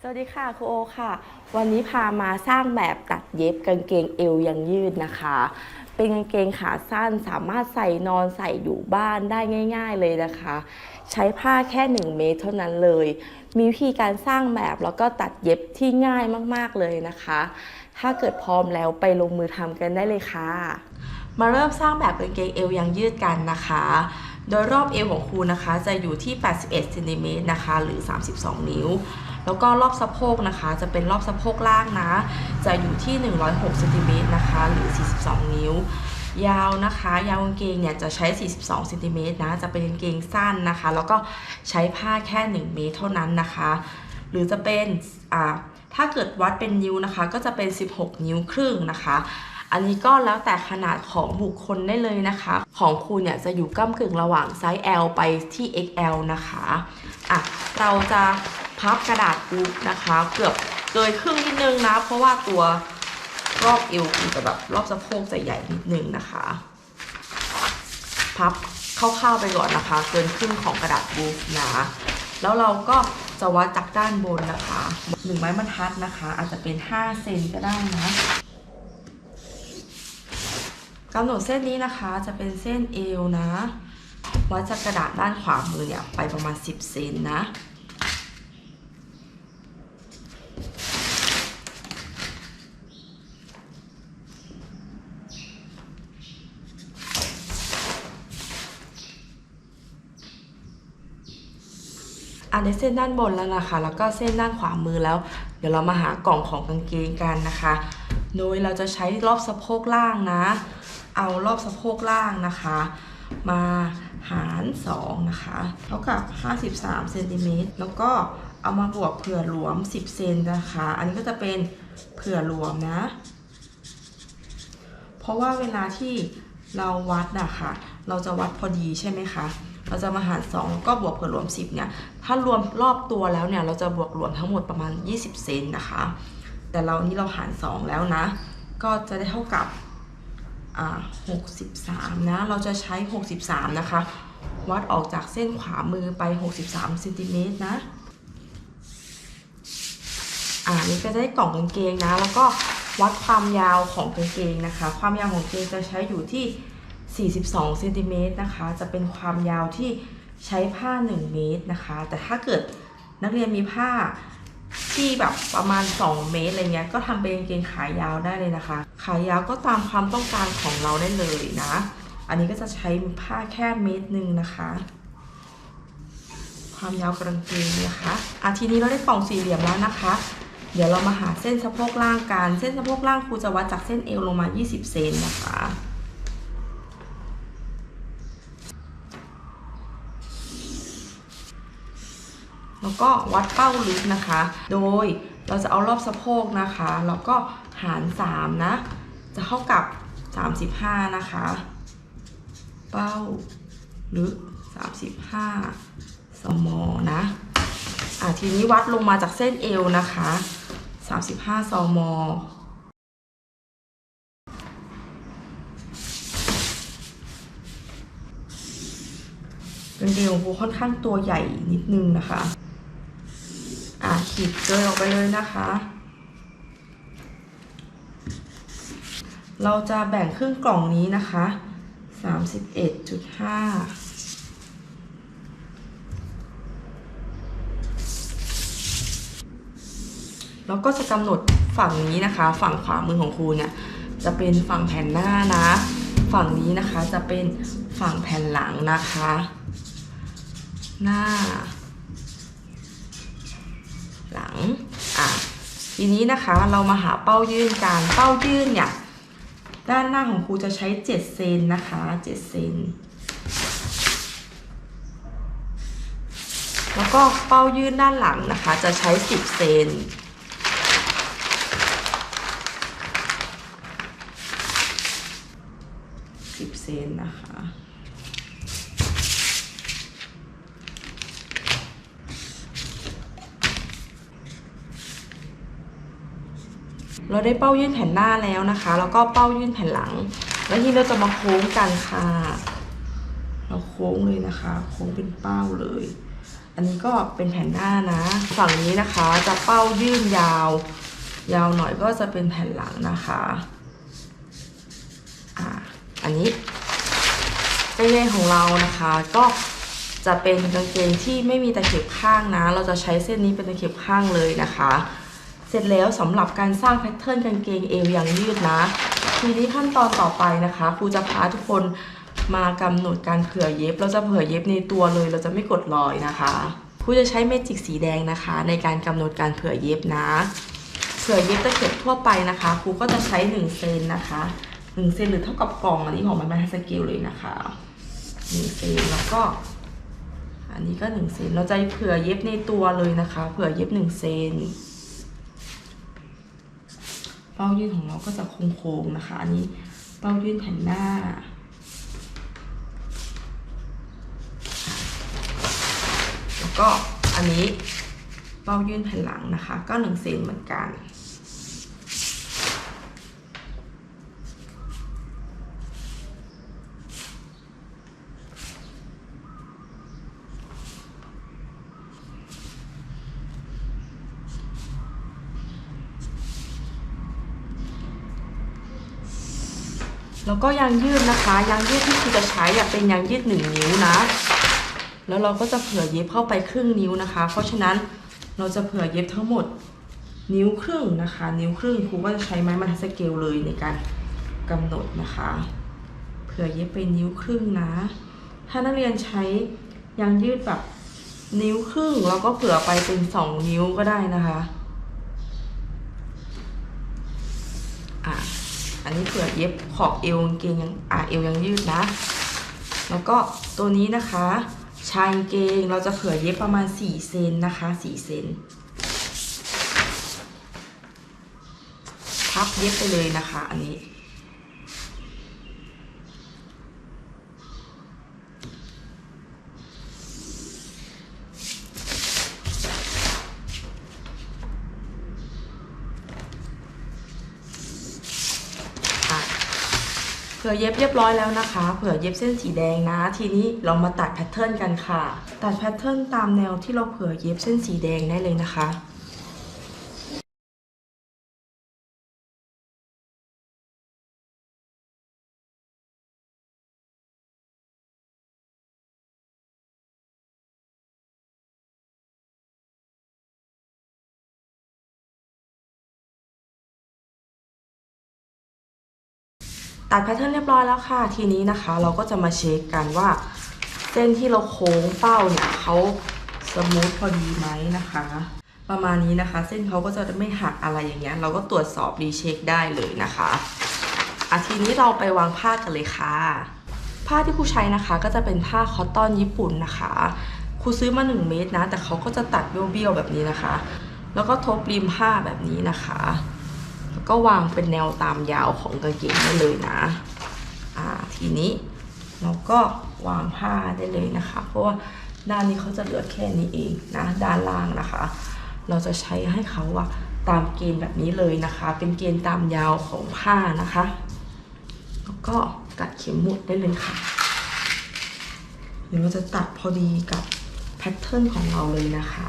สวัสดีค่ะครูโอค่ะ วันนี้พามาสร้างแบบตัดเย็บกางเกงเอวยังยืดนะคะ เป็นกางเกงขาสั้นสามารถใส่นอนใส่อยู่บ้านได้ง่าย ๆเลยนะคะ ใช้ผ้าแค่ 1 เมตรเท่านั้นเลย มีวิธีการสร้างแบบแล้วก็ตัดเย็บที่ง่ายมากๆเลยนะคะ ถ้าเกิดพร้อมแล้วไปลงมือทำกันได้เลยค่ะ มาเริ่มสร้างแบบกางเกงเอวยังยืดกันนะคะโดยรอบเอวของครูนะคะ จะอยู่ที่ 81เซนติเมตรนะคะ หรือ 32 นิ้ว แล้วก็รอบสะโพกนะคะ จะเป็นรอบสะโพกล่างนะ จะอยู่ที่ 106เซนติเมตรนะคะ หรือ 42 นิ้วยาวนะคะ ยาวกางเกงเนี่ยจะใช้ 42เซนติเมตรนะ จะเป็นกางเกงสั้นนะคะ แล้วก็ใช้ผ้าแค่ 1 เมตรเท่านั้นนะคะ หรือจะเป็นอ่าถ้าเกิดวัดเป็นนิ้วนะคะ ก็จะเป็น 16 นิ้วครึ่งนะคะ อันนี้ก็แล้วแต่ขนาดของบุคคลได้เลยนะคะ ของครูเนี่ยจะอยู่ก้ากึ่งระหว่างไซส์ L ไปที่ XL นะคะอะเราจะ พับกระดาษปุ๊บนะคะ เกือบเกินครึ่งนิดนึงนะ เพราะว่าตัวรอบเอวจะแบบรอบสะโพกจะใหญ่นิดนึงนะคะ พับคร่าวๆไปก่อนนะคะ เกินครึ่งของกระดาษบุ๊กนะ แล้วเราก็จะวัดจากด้านบนนะคะหนึ่งไม้บรรทัดนะคะ อาจจะเป็น 5 เซนก็ได้นะกำหนดเส้นนี้นะคะจะเป็นเส้นเอวนะวัดจากกระดาษด้านขวามือเนี่ยไปประมาณ 10 เซนนะ อันนี้เส้นด้านบนแล้วนะคะ แล้วก็เส้นด้านขวามือแล้ว เดี๋ยวเรามาหากล่องของกางเกงกันนะคะ โดยเราจะใช้รอบสะโพกล่างนะ เอารอบสะโพกล่างนะคะ มาหาร2นะคะเท่ากับ 53เซนติเมตรแล้วก็เอามาบวกเผื่อหลวม 10เซนนะคะ อันนี้ก็จะเป็นเผื่อหลวมนะ เพราะว่าเวลาที่เราวัดอะคะ เราจะวัดพอดีใช่ไหมคะ เราจะมาหาร2แล้วก็บวกเผื่อรวม 10เนี่ยถ้ารวมรอบตัวแล้วเนี่ยเราจะบวกรวมทั้งหมดประมาณ 20 เซนนะคะ แต่เรานี่เราหาร 2 แล้วนะ ก็จะได้เท่ากับอ่า63 นะ เราจะใช้ 63 นะคะ วัดออกจากเส้นขวามือไป 63เซนติเมตรนะอ่านี่ก็จะได้กล่องกางเกงนะ แล้วก็วัดความยาวของกางเกงนะคะ ความยาวของกางเกงจะใช้อยู่ที่ 42เซนติเมตรนะคะ จะเป็นความยาวที่ใช้ผ้า 1 เมตรนะคะ แต่ถ้าเกิดนักเรียนมีผ้าที่แบบประมาณ 2 เมตรอะไรเงี้ย ก็ทำเป็นกางเกงขายาวได้เลยนะคะ ขายาวก็ตามความต้องการของเราได้เลยนะ อันนี้ก็จะใช้ผ้าแค่เมตรหนึ่งนะคะ ความยาวกางเกงนะคะอะทีนี้เราได้กล่องสี่เหลี่ยมแล้วนะคะ เดี๋ยวเรามาหาเส้นสะโพกล่างกัน เส้นสะโพกล่างครูจะวัดจากเส้นเอวลงมา 20 เซนนะคะ แล้ว ก็วัดเป้าลึกนะคะ โดยเราจะเอารอบสะโพกนะคะ แล้วก็หาร 3 นะ จะเท่ากับ 35 นะคะ เป้าลึก 35 สมอนะอะทีนี้วัดลงมาจากเส้นเอวนะคะ 35ซมเป็นเดลโบค่อนข้างตัวใหญ่นิดนึงนะคะ ขีดเกยออกไปเลยนะคะ เราจะแบ่งครึ่งกล่องนี้นะคะ31.5แล้วก็จะกำหนดฝั่งนี้นะคะ ฝั่งขวามือของครูเนี่ยจะเป็นฝั่งแผ่นหน้านะ ฝั่งนี้นะคะจะเป็นฝั่งแผ่นหลังนะคะ หน้า หลัง อะทีนี้นะคะเรามาหาเป้ายื่นกันเป้ายื่นเนี่ยด้านหน้าของครูจะใช้7เซนนะคะ7เซนแล้วก็เป้ายื่นด้านหลังนะคะ จะใช้10เซน10เซนนะคะ เราได้เป้ายื่นแผ่นหน้าแล้วนะคะ แล้วก็เป้ายื่นแผ่นหลัง แล้วทีนี้เราจะมาโค้งกันค่ะ เราโค้งเลยนะคะ โค้งเป็นเป้าเลย อันนี้ก็เป็นแผ่นหน้านะ ฝั่งนี้นะคะจะเป้ายื่นยาว ยาวหน่อยก็จะเป็นแผ่นหลังนะคะอ่าอันนี้กางเกงของเรานะคะก็จะเป็นกางเกงที่ไม่มีตะเข็บข้างนะ เราจะใช้เส้นนี้เป็นตะเข็บข้างเลยนะคะ เสร็จแล้วสำหรับการสร้างแพทเทิร์นกางเกงเอวอย่างยืดนะ ทีนี้ขั้นตอนต่อไปนะคะครูจะพาทุกคนมากำหนดการเผื่อเย็บ เราจะเผื่อเย็บในตัวเลย เราจะไม่กดรอยนะคะครูจะใช้เมจิกสีแดงนะคะ ในการกำหนดการเผื่อเย็บนะเผื่อเย็บตะเข็บทั่วไปนะคะครูก็จะใช้1เซนนะคะ1เซนหรือเท่ากับกล่องอันนี้ของมันเป็นสเกลเลยนะคะ1เซนแล้วก็อันนี้ก็1เซนเราจะเผื่อเย็บในตัวเลยนะคะ เผื่อเย็บ1เซน เป้ายื่นของเราก็จะโค้งๆนะคะ อันนี้เป้ายื่นแผ่นหน้า แล้วก็อันนี้เป้ายื่นแผ่นหลังนะคะ ก็หนึ่งเซนเหมือนกัน แล้วก็ยางยืดนะคะยางยืดที่ครูจะใช้อยากเป็นยางยืดหนึ่งนิ้วนะ แล้วเราก็จะเผื่อเย็บเข้าไปครึ่งนิ้วนะคะ เพราะฉะนั้นเราจะเผื่อเย็บทั้งหมดนิ้วครึ่งนะคะ นิ้วครึ่งครูก็จะใช้ไม้บรรทัดสเกลเลยในการกำหนดนะคะ เผื่อเย็บไปนิ้วครึ่งนะ ถ้านักเรียนใช้ยางยืดแบบนิ้วครึ่งเราก็เผื่อไปเป็นสองนิ้วก็ได้นะคะอะ อันนี้เผื่อเย็บขอบเอวกางเกงยังอ่าเอวยังยืดนะ แล้วก็ตัวนี้นะคะชายกางเกงเราจะเผื่อเย็บประมาณ4เซนนะคะ4เซนพับเย็บไปเลยนะคะ อันนี้ ผื่อเย็บเรียบร้อยแล้วนะคะ เผื่อเย็บเส้นสีแดงนะ ทีนี้เรามาตัดแพทเทิร์นกันค่ะ ตัดแพทเทิร์นตามแนวที่เราเผื่อเย็บเส้นสีแดงได้เลยนะคะ ตัดแพทเทิร์นเรียบร้อยแล้วค่ะ ทีนี้นะคะเราก็จะมาเช็คกันว่า เส้นที่เราโค้งเป้าเนี่ยเขาสมูทพอดีไหมนะคะ ประมาณนี้นะคะ เส้นเขาก็จะไม่หักอะไรอย่างเงี้ย เราก็ตรวจสอบรีเช็คได้เลยนะคะอาทีนี้เราไปวางผ้ากันเลยค่ะ ผ้าที่ครูใช้นะคะ ก็จะเป็นผ้าคอตตอนญี่ปุ่นนะคะครูซื้อมา 1 เมตรนะ แต่เขาก็จะตัดเบี้ยวๆแบบนี้นะคะ แล้วก็ทบริมผ้าแบบนี้นะคะ ก็วางเป็นแนวตามยาวของกางเกงได้เลยนะอ่าทีนี้เราก็วางผ้าได้เลยนะคะ เพราะว่าด้านนี้เขาจะเหลือแค่นี้เองนะด้านล่างนะคะ เราจะใช้ให้เขาอะตามเกณฑ์แบบนี้เลยนะคะ เป็นเกณฑ์ตามยาวของผ้านะคะ แล้วก็กัดเข็มหมุดได้เลยค่ะเดี๋ยวเราจะตัดพอดีกับแพทเทิร์นของเราเลยนะคะ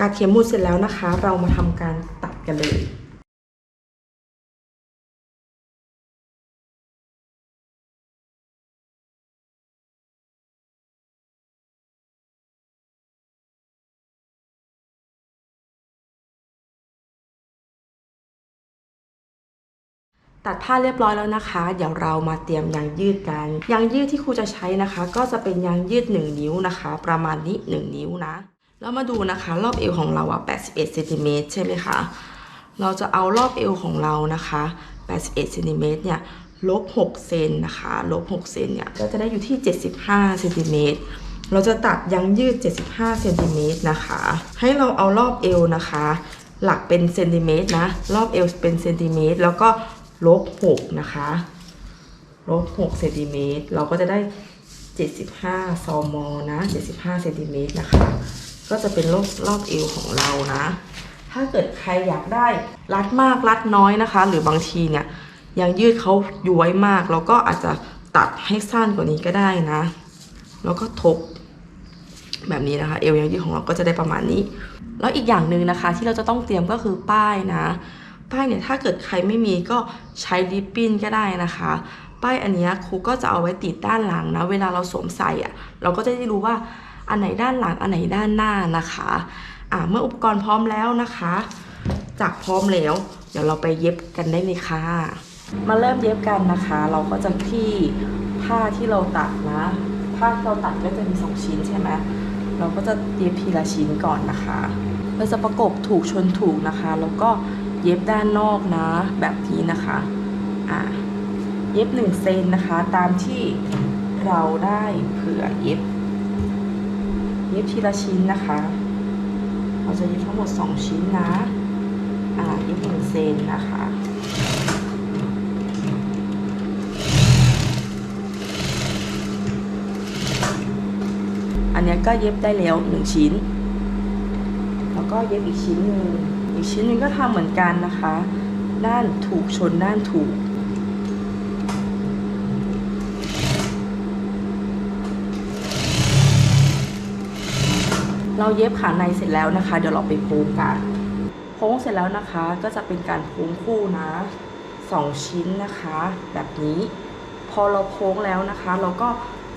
กาเข็มหมุดเสร็จแล้วนะคะ เรามาทำการตัดกันเลยตัดผ้าเรียบร้อยแล้วนะคะ เดี๋ยวเรามาเตรียมยางยืดกัน ยางยืดที่ครูจะใช้นะคะ ก็จะเป็นยางยืด 1 นิ้วนะคะ ประมาณนี้ 1 นิ้วนะ แล้วมาดูนะคะ รอบเอวของเราอะ81เซนติเมตรใช่ไหมคะเราจะเอารอบเอวของเรานะคะ 81เซนติเมตรเนี่ยลบ6เซนนะคะลบ6เซนเนี่ยก็จะได้อยู่ที่ 75เซนติเมตรเราจะตัดยางยืด 75เซนติเมตรนะคะ ให้เราเอารอบเอวนะคะ หลักเป็นเซนติเมตรนะ รอบเอวเป็นเซนติเมตรแล้วก็ลบ6นะคะลบ6เซนติเมตรเราก็จะได้ 75ซอมอนะ 75เซนติเมตรนะคะ ก็จะเป็นรอบรอบเอวของเรานะ ถ้าเกิดใครอยากได้รัดมากรัดน้อยนะคะ หรือบางทีเนี่ยยังยืดเขาย้วยมากเราก็อาจจะตัดให้สั้นกว่านี้ก็ได้นะ แล้วก็ทบแบบนี้นะคะ เอวยางยืดของเราก็จะได้ประมาณนี้ แล้วอีกอย่างหนึ่งนะคะ ที่เราจะต้องเตรียมก็คือป้ายนะ ป้ายเนี่ยถ้าเกิดใครไม่มีก็ใช้ริบบิ้นก็ได้นะคะ ป้ายอันนี้ครูก็จะเอาไว้ติดด้านหลังนะ เวลาเราสวมใส่อะเราก็จะได้รู้ว่า อันไหนด้านหลังอันไหนด้านหน้านะคะอ่าเมื่ออุปกรณ์พร้อมแล้วนะคะ จากพร้อมแล้ว เดี๋ยวเราไปเย็บกันได้เลยค่ะ มาเริ่มเย็บกันนะคะ เราก็จะที่ผ้าที่เราตัดนะผ้าที่เราตัดก็จะมีสองชิ้นใช่ไหมเราก็จะเย็บทีละชิ้นก่อนนะคะเราจะประกบถูกชนถูกนะคะ แล้วก็เย็บด้านนอกนะ แบบนี้นะคะอ่าเย็บหนึ่งเซนนะคะ ตามที่เราได้เผื่อเย็บ เย็บทีละชิ้นนะคะ เราจะเย็บทั้งหมด 2 ชิ้นนะ อ่าเย็บหนึ่งเซนนะคะอันนี้ก็เย็บได้แล้วหนึ่งชิ้น แล้วก็เย็บอีกชิ้นหนึ่งอีกชิ้นหนึ่งก็ทำเหมือนกันนะคะ ด้านถูกชนด้านถูก เราเย็บขาในเสร็จแล้วนะคะ เดี๋ยวเราไปโค้งกันโค้งเสร็จแล้วนะคะ ก็จะเป็นการโค้งคู่นะสองชิ้นนะคะ แบบนี้ พอเราโค้งแล้วนะคะ เราก็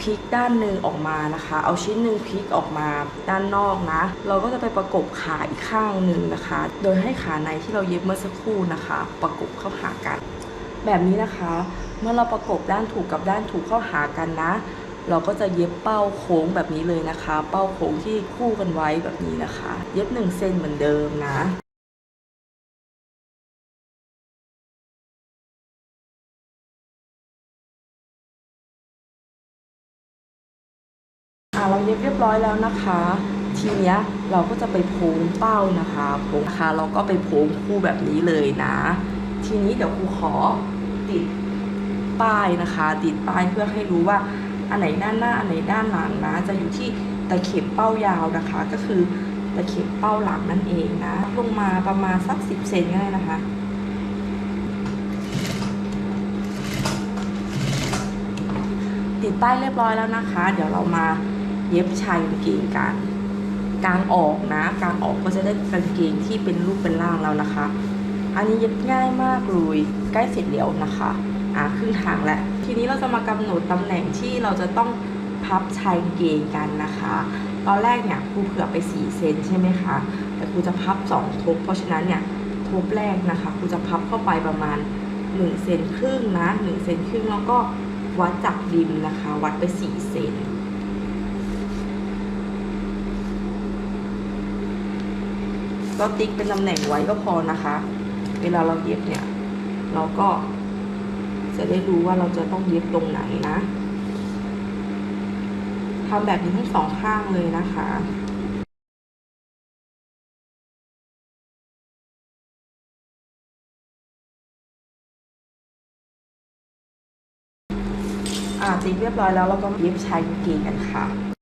พลิกด้านหนึ่งออกมานะคะ เอาชิ้นหนึ่งพลิกออกมาด้านนอกนะ เราก็จะไปประกบขาอีกข้างหนึ่งนะคะ โดยให้ขาในที่เราเย็บเมื่อสักครู่นะคะ ประกบเข้าหากัน แบบนี้นะคะ เมื่อเราประกบด้านถูกกับด้านถูกเข้าหากันนะ เราก็จะเย็บเป้าโค้งแบบนี้เลยนะคะ เป้าโค้งที่คู่กันไว้แบบนี้นะคะ เย็บ1เซนเหมือนเดิมนะอ่าเราเย็บเรียบร้อยแล้วนะคะ ทีเนี้ยเราก็จะไปโพ้งเป้านะคะโพ้งนะคะเราก็ไปโพ้งคู่แบบนี้เลยนะ ทีนี้เดี๋ยวครูขอติดป้ายนะคะ ติดป้ายเพื่อให้รู้ว่า อันไหนด้านหน้าอันไหนด้านหลังนะ จะอยู่ที่ตะเข็บเป้ายาวนะคะ ก็คือตะเข็บเป้าหลังนั่นเองนะ ลงมาประมาณสักสิบเซนก็ได้นะคะติดป้ายเรียบร้อยแล้วนะคะ เดี๋ยวเรามาเย็บชายกางเกงกันกางออกนะกางออกก็จะได้กางเกงที่เป็นรูปเป็นร่างแล้วนะคะ อันนี้เย็บง่ายมากเลยใกล้เสร็จแล้วนะคะ อ่าครึ่งทางแล้ว ทีนี้เราจะมากำหนดตำแหน่งที่เราจะต้องพับชายเกงกันนะคะ ตอนแรกเนี่ยครูเผื่อไป 4 เซนใช่ไหมคะ แต่ครูจะพับ 2 ทบ เพราะฉะนั้นเนี่ยทบแรกนะคะครูจะพับเข้าไปประมาณ1เซนครึ่งนะ1เซนครึ่งแล้วก็วัดจากริมนะคะ วัดไป 4 เซนก็ติ๊กเป็นตำแหน่งไว้ก็พอนะคะ เวลาเราเย็บเนี่ย เราก็ จะได้รู้ว่าเราจะต้องเย็บตรงไหนนะทำแบบนี้ทั้งสองข้างเลยนะคะอ่าติดเรียบร้อยแล้วเราก็เย็บชายกางเกงกันค่ะ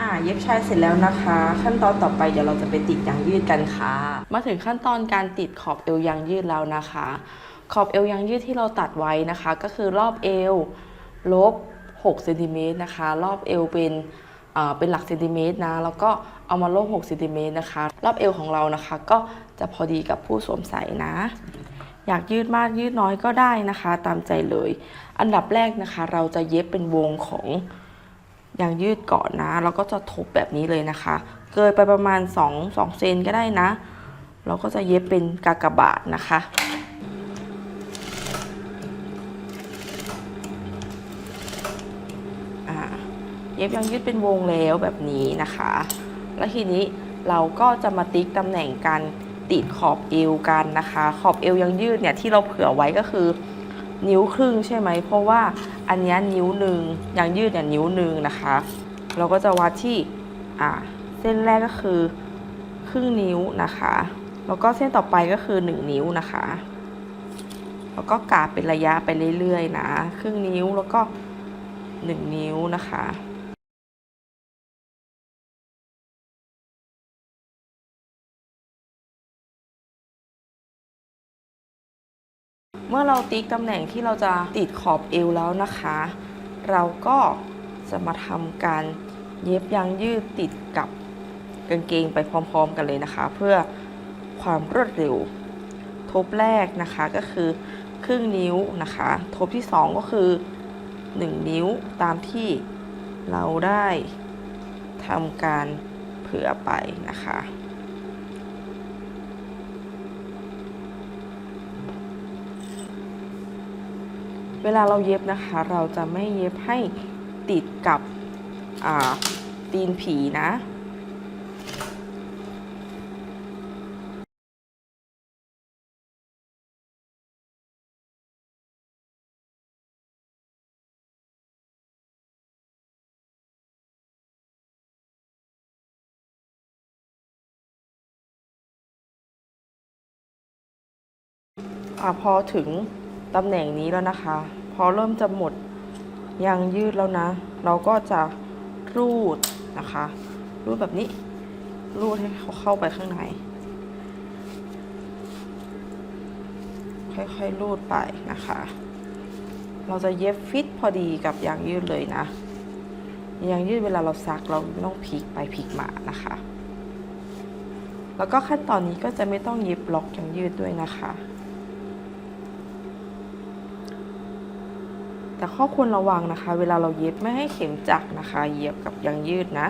อ่าเย็บชายเสร็จแล้วนะคะ ขั้นตอนต่อไปเดี๋ยวเราจะไปติดยางยืดกันค่ะ มาถึงขั้นตอนการติดขอบเอวยางยืดแล้วนะคะ ขอบเอวยางยืดที่เราตัดไว้นะคะ ก็คือรอบเอวลบ6เซนติเมตรนะคะ รอบเอวเป็นเป็นหลักเซนติเมตรนะ แล้วก็เอามาลบ6เซนติเมตรนะคะ รอบเอวของเรานะคะ ก็จะพอดีกับผู้สวมใส่นะ อยากยืดมากยืดน้อยก็ได้นะคะ ตามใจเลย อันดับแรกนะคะ เราจะเย็บเป็นวงของ อย่างยืดก่อนนะแล้วก็จะทบแบบนี้เลยนะคะ เกินไปประมาณ 2 2เซนก็ได้นะ เราก็จะเย็บเป็นกากบาทนะคะเย็บยางยืดเป็นวงแล้วแบบนี้นะคะ แล้วทีนี้เราก็จะมาติ๊กตำแหน่งการติดขอบเอวกันนะคะ ขอบเอวยางยืดเนี่ยที่เราเผื่อไว้ก็คือ นิ้วครึ่งใช่ไหม เพราะว่า อันนี้นิ้วหนึ่งยางยืดเนี่ยนิ้วหนึ่งนะคะ เราก็จะวัดที่อ่าเส้นแรกก็คือครึ่งนิ้วนะคะ แล้วก็เส้นต่อไปก็คือ 1 นิ้วนะคะ แล้วก็กาดเป็นระยะไปเรื่อยๆนะ ครึ่งนิ้วแล้วก็ 1 นิ้วนะคะ เมื่อเราติ๊กตำแหน่งที่เราจะติดขอบเอวแล้วนะคะ เราก็จะมาทำการเย็บยางยืดติดกับกางเกงไปพร้อมๆกันเลยนะคะ เพื่อความรวดเร็ว ทบแรกนะคะก็คือครึ่งนิ้วนะคะ ทบที่ 2 ก็คือ 1 นิ้วตามที่เราได้ทำการเผื่อไปนะคะ เวลาเราเย็บนะคะ เราจะไม่เย็บให้ติดกับตีนผีนะอพอถึง ตำแหน่งนี้แล้วนะคะ พอเริ่มจะหมดยางยืดแล้วนะ เราก็จะรูดนะคะ รูดแบบนี้ รูดให้เขาเข้าไปข้างใน ค่อยๆรูดไปนะคะ เราจะเย็บฟิตพอดีกับยางยืดเลยนะ ยางยืดเวลาเราซักเราไม่ต้องพลิกไปพลิกมานะคะ แล้วก็ขั้นตอนนี้ก็จะไม่ต้องเย็บล็อกยางยืดด้วยนะคะ แต่ข้อควรระวังนะคะ เวลาเราเย็บไม่ให้เข็มจักนะคะเหยียบกับยางยืดนะ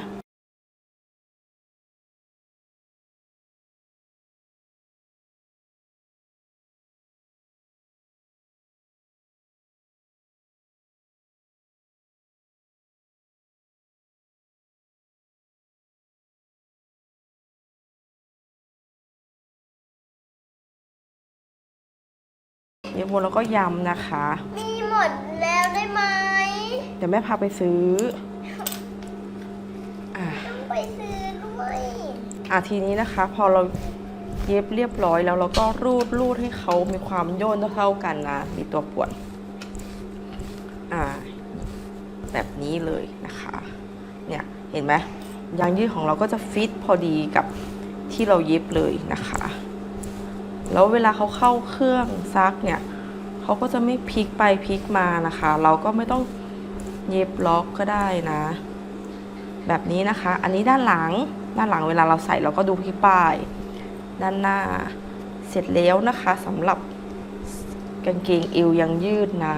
เย็บวนแล้วก็ยำนะคะ หมดแล้วได้ไหมเดี๋ยวแม่พาไปซื้อ อะต้องไปซื้อด้วยอะทีนี้นะคะ พอเราเย็บเรียบร้อยแล้วเราก็รูดรูดให้เขามีความโยนเท่าๆกันนะมีตัวป่วน อ่า แบบนี้เลยนะคะ เนี่ยเห็นไหมยางยืดของเราก็จะฟิตพอดีกับที่เราเย็บเลยนะคะ แล้วเวลาเขาเข้าเครื่องซักเนี่ย เขาก็จะไม่พลิกไปพลิกมานะคะ เราก็ไม่ต้องเย็บล็อกก็ได้นะ แบบนี้นะคะ อันนี้ด้านหลังด้านหลังเวลาเราใส่เราก็ดูที่ป้าย ด้านหน้าเสร็จแล้วนะคะสำหรับกางเกงเอวยังยืดนะ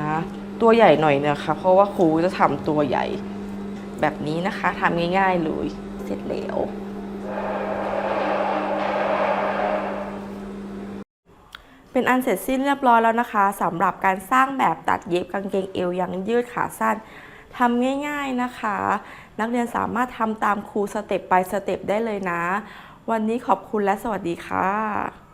ตัวใหญ่หน่อยนะคะ เพราะว่าครูจะทำตัวใหญ่ แบบนี้นะคะทำง่ายๆเลยเสร็จแล้ว เป็นอันเสร็จสิ้นเรียบร้อยแล้วนะคะสำหรับการสร้างแบบตัดเย็บกางเกงเอวยังยืดขาสั้นทำง่าย ๆนะคะ นักเรียนสามารถทำตามครูสเต็ปไปสเต็ปได้เลยนะ วันนี้ขอบคุณและสวัสดีค่ะ